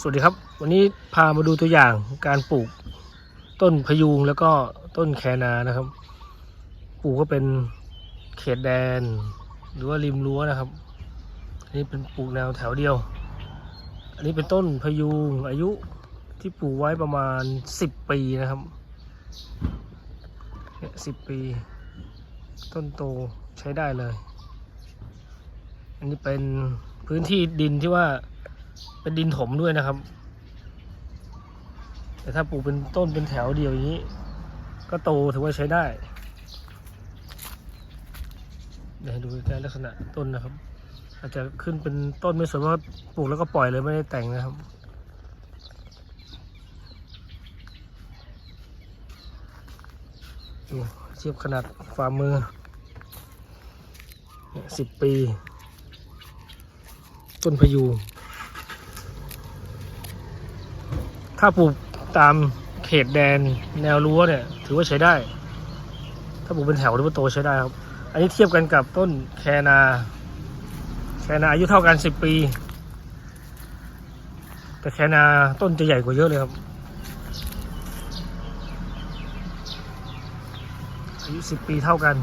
สวัสดีครับ วันนี้พามาดูตัวอย่างการปลูกต้นพยูงแล้วก็ต้นแคนานะครับ ปลูกก็เป็นเขตแดน หรือว่าริมรั้วนะครับ อันนี้เป็นปลูกแนวแถวเดียว อันนี้เป็นต้นพยูงอายุที่ปลูกไว้ประมาณสิบปีนะครับเนี่ยสิบปี ต้นโตใช้ได้เลย อันนี้เป็นพื้นที่ดินที่ว่า เป็นดินถมด้วยนะครับ แต่ถ้าปลูกเป็นต้นเป็นแถวเดียวอย่างนี้ ก็โตถือว่าใช้ได้เดี๋ยวดูใกล้ลักษณะต้นนะครับ อาจจะขึ้นเป็นต้นไม่สวยเพราะปลูกแล้วก็ปล่อยเลยไม่ได้แต่งนะครับดูเทียบขนาดฝ่ามือสิบปี ต้นพยูง ถ้าปลูกตามเขตแดนแนวรั้วเนี่ย ถือว่าใช้ได้ ถ้าปลูกเป็นแถวหรือว่าโตใช้ได้ครับ อันนี้เทียบกันกับต้นแคนา แคนาอายุเท่ากันสิบปี แต่แคนาต้นจะใหญ่กว่าเยอะเลยครับ อายุสิบปีเท่ากัน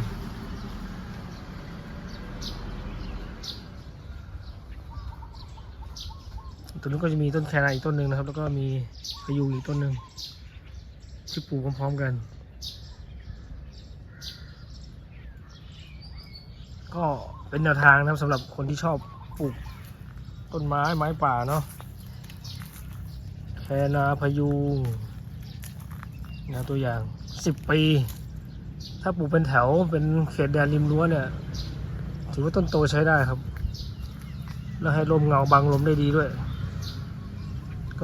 ตัวนี้นก็จะมีต้นแคนาอีกต้นหนึ่งนะครับ แล้วก็มีพะยูอีกต้นหนึ่งที่ปลูกพร้อมๆกัน ก็เป็นแนวทางนะครับสำหรับคนที่ชอบปลูกต้นไม้ไม้ป่าเนาะแคนาพยูงนะตัวอย่างสิบปี ถ้าปลูกเป็นแถวเป็นเขตแดนริมรั้วเนี่ย ถือว่าต้นโตใช้ได้ครับ แล้วให้ลมเงาบังลมได้ดีด้วย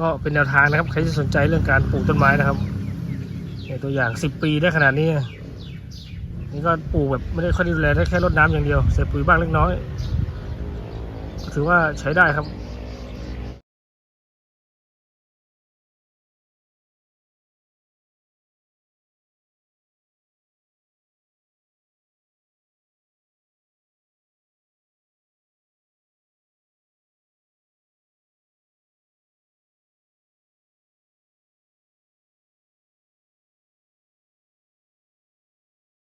ก็เป็นแนวทางนะครับ ใครที่สนใจเรื่องการปลูกต้นไม้นะครับในตัวอย่าง 10 ปีได้ขนาดนี้นี่ก็ปลูกแบบไม่ได้ค่อยดูแลได้แค่รดน้ำอย่างเดียว ใส่ปุ๋ยบ้างเล็กน้อยถือว่าใช้ได้ครับ